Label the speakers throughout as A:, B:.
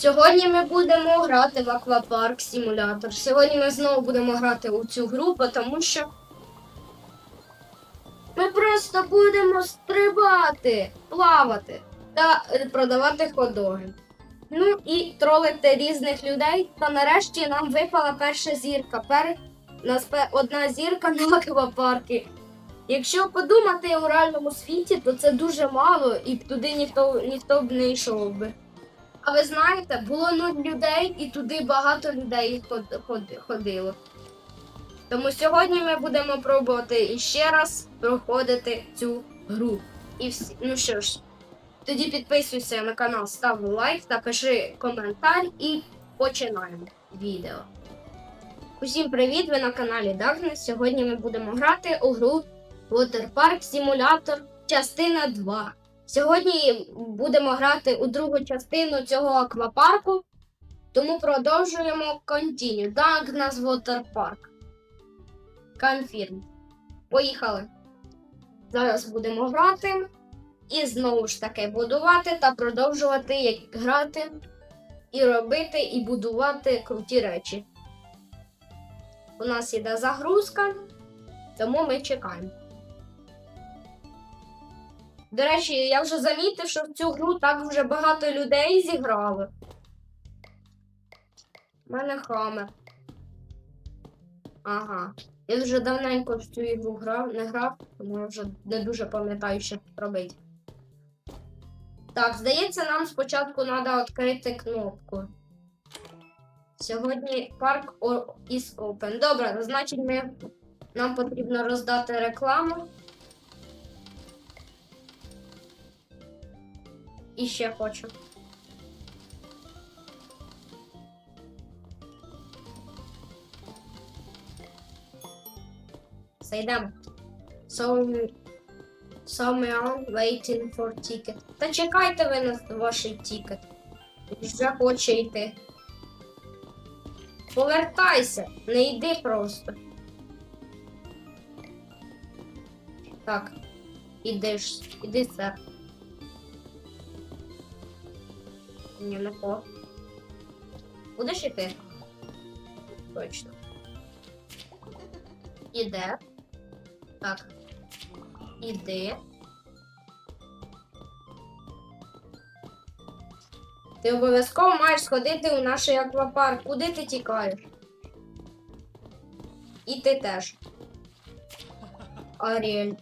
A: Сьогодні ми будемо грати в аквапарк симулятор. Сьогодні ми знову будемо грати у цю гру, тому що ми просто будемо стрибати, плавати та продавати ходоги. Ну і тролити різних людей. Та нарешті нам випала перша зірка. Пер... Нас одна зірка на аквапарки. Якщо подумати у реальному світі, то це дуже мало і туди ніхто, ніхто б не йшов би. А ви знаєте, було нуль людей і туди багато людей ход- ход- ходило. Тому сьогодні ми будемо пробувати іще раз проходити цю гру. І всі, ну що ж, тоді підписуйся на канал, став лайк та пиши коментар і починаємо відео. Усім привіт! Ви на каналі Darkness. Сьогодні ми будемо грати у гру Water Park Simulator частина 2. Сьогодні будемо грати у другу частину цього аквапарку, тому продовжуємо Continue. Darkness Water Park. Confirm. Поїхали. Зараз будемо грати. І знову ж таки будувати та продовжувати як грати, і робити, і будувати круті речі. У нас іде загрузка, тому ми чекаємо. До речі, я вже замітив, що в цю гру так вже багато людей зіграли. У мене хамер. Ага. Я вже давненько в цю ігру грав, не грав, тому я вже не дуже пам'ятаю, що робити. Так, здається, нам спочатку треба відкрити кнопку. Сьогодні парк is open. Добре, значить ми, нам потрібно роздати рекламу. І хочу. Все, йдемо. So, Someone waiting for ticket. Та чекайте ви на ваш тікет. Вже хоче йти. Повертайся, не йди просто. Так, іди ж, іди, сер. Ні, не по. Будеш іти? Точно. Іде. Так. Іди. Ти обов'язково маєш сходити у наш аквапарк. Куди ти тікаєш? І ти теж. Аріель.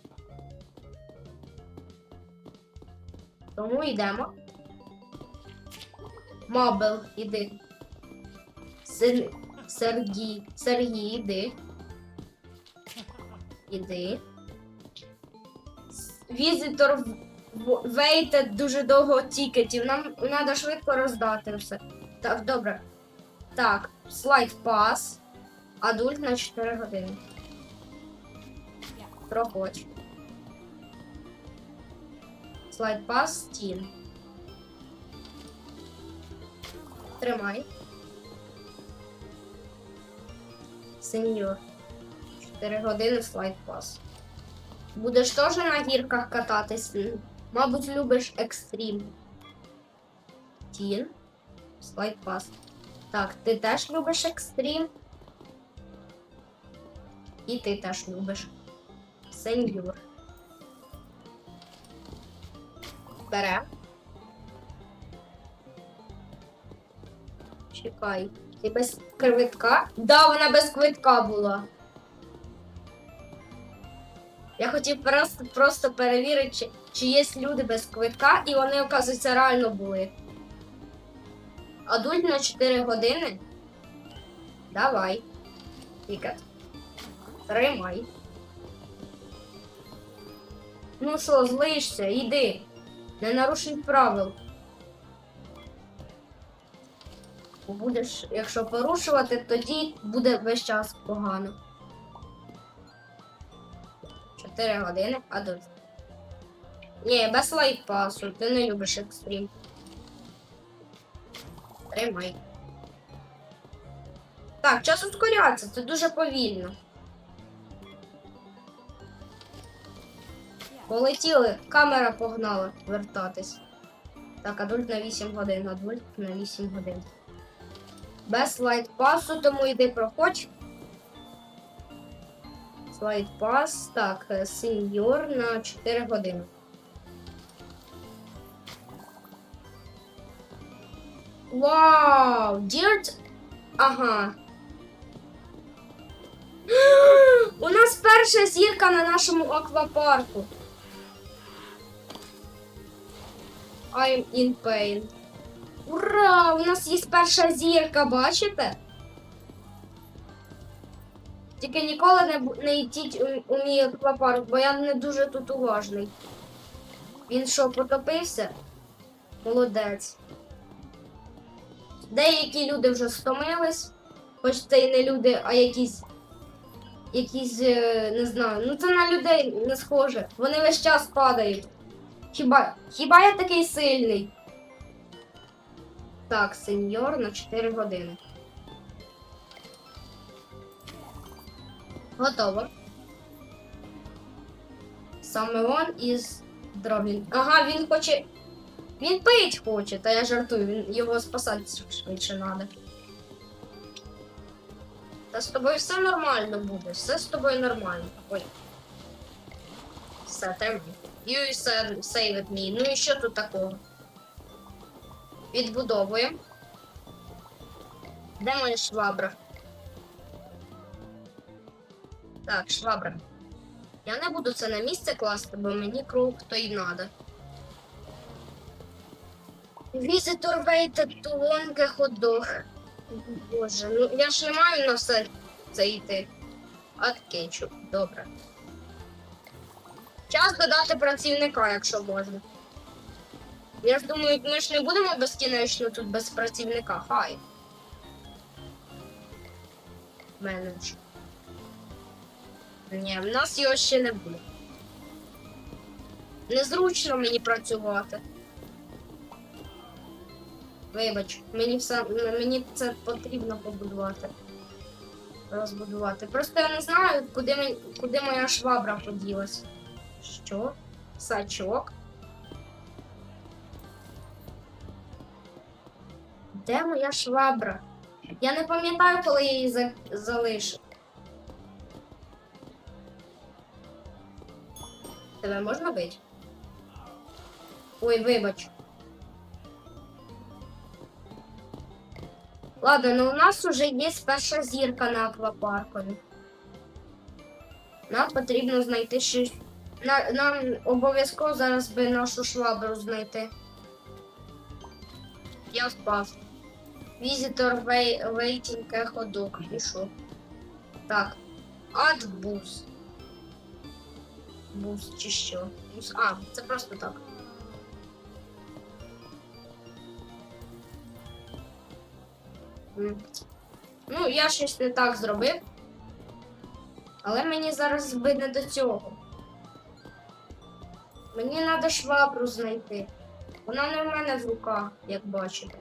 A: Тому йдемо. Мабел, іди. Сер... Сергій. Сергій, іди. Іди. Візитор вейтед дуже довго тікетів. Нам треба швидко роздати все. Так, добре. Так, слайд пас. Адульт на 4 години. Проходь. Слайд пас стін. Тримай. Сеньор. 4 години слайд пас. Будеш теж на гірках кататись? Мабуть, любиш екстрім. Тін. Слайд пас. Так, ти теж любиш екстрім. І ти теж любиш. Сеньор. Бере. Чекай. Ти без квитка? Да, вона без квитка була. Я хотів просто, просто перевірити, чи, чи є люди без квитка, і вони, оказується, реально були. Адульт на 4 години. Давай. Тікет. Тримай. Ну що, злишся, йди. Не нарушуй правил. Будеш, якщо порушувати, тоді буде весь час погано. 4 години, а тут. Ні, без лайфпасу, ти не любиш екстрім. Тримай. Так, час ускоряться, це дуже повільно. Полетіли, камера погнала вертатись. Так, адульт на 8 годин, адульт на 8 годин. Без слайд пасу, тому йди проходь. Слайд пас. Так, е, сеньор на 4 години. Вау! Дірт. Ага. У нас перша зірка на нашому аквапарку. I'm in pain. Ура! У нас є перша зірка, бачите? Тільки ніколи не, не йдіть у, у мій аквапарк, бо я не дуже тут уважний. Він що, потопився? Молодець. Деякі люди вже стомились, хоч це і не люди, а якісь. Якісь, е, не знаю, ну це на людей не схоже. Вони весь час падають. Хіба, хіба я такий сильний? Так, сеньор на 4 години. Готово. Саме он із дробін. Ага, він хоче. Він пить хоче, та я жартую, він його спасати швидше треба. Та з тобою все нормально буде, все з тобою нормально. Ой. Все, тримай. You said save me. Ну і що тут такого? Відбудовуємо. Де моя швабра? Так, швабра. Я не буду це на місце класти, бо мені круг то й надо. Too long hot dog. Боже, ну я ж не маю на все це йти. От кетчуп, добре. Час додати працівника, якщо можна. Я ж думаю, ми ж не будемо безкінечно тут без працівника. Хай. Менедж. Ні, в нас його ще не буде. Незручно мені працювати. Вибач, мені все мені це потрібно побудувати. Розбудувати. Просто я не знаю, куди, куди моя швабра поділась. Що? Сачок. Де моя швабра? Я не пам'ятаю, коли я її за... залишив. Тебе можна бити? Ой, вибач. Ладно, ну у нас уже є перша зірка на аквапаркові. Нам потрібно знайти щось. На, нам обов'язково зараз би нашу швабру знайти. Я спав. Візитор вей, waiting echo dog. Пішов. Так. Bus. Бус чи що? Бус. А, це просто так. Ну, я щось не так зробив. Але мені зараз би не до цього. Мені треба швабру знайти. Вона не в мене в руках, як бачите.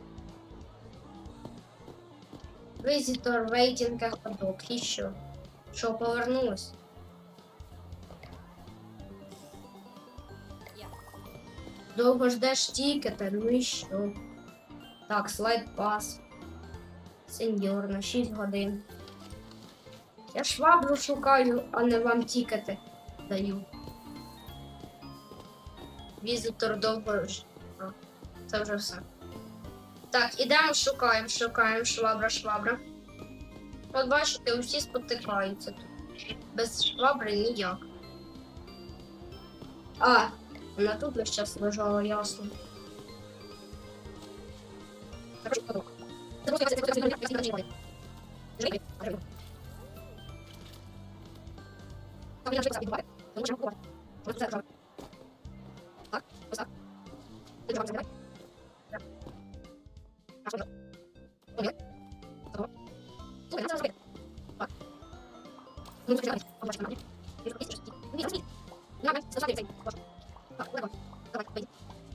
A: Waiting a ходок. І що? Що, повернулась? Довго ждеш тікета, ну і що? Так, слайд пас. Сеньор на 6 годин. Я швабру шукаю, а не вам тікети даю. Візитор довго. Це вже все. Так, ідемо, шукаємо, шукаємо, швабра, швабра. От бачите, усі спотикаються тут. Без швабри ніяк. А, вона тут весь час лежала, ясно. Так, ось так. 说什么？我明白，怎么？做文章是为了啊？你们学校的，我们学校的，你说你是你，你是你，你那边是啥子意思？我说，啊，我那个，我那个，北京，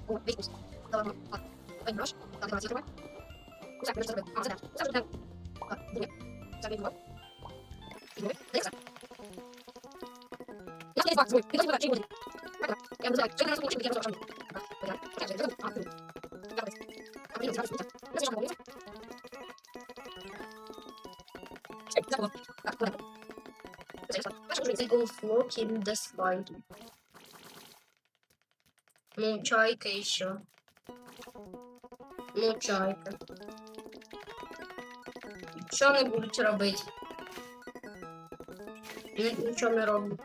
A: 我北京，那个，啊，北京老师，打电话接电话，下个月是这个，啊，是的，下个月，啊，五月，下个月五月，五月，哪个是？那是哪个？你刚才说的，哪个？要不是，谁刚才说的？我听不见，我说什么？啊，不讲，不讲，这个啊，不讲，啊，没有其他的选项。Float in the sky. Ну, чайка еще. Ну, чайка. Що вони будуть робити? Ні- Нічого не роблять.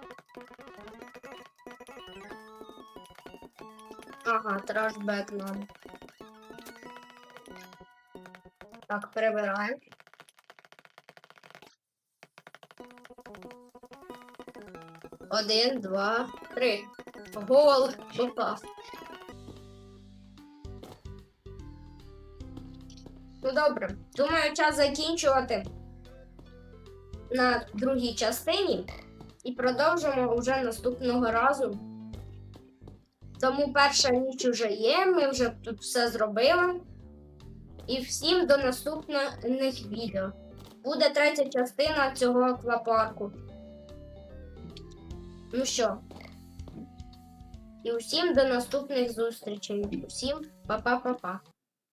A: Ага, тражбек надо. Так, перебираємо. Один, два, три. Гол попав. Ну добре, думаю, час закінчувати на другій частині і продовжимо вже наступного разу. Тому перша ніч вже є, ми вже тут все зробили. І всім до наступних відео. Буде третя частина цього аквапарку. Ну що? І усім до наступних зустрічей. Усім па-па-па-па.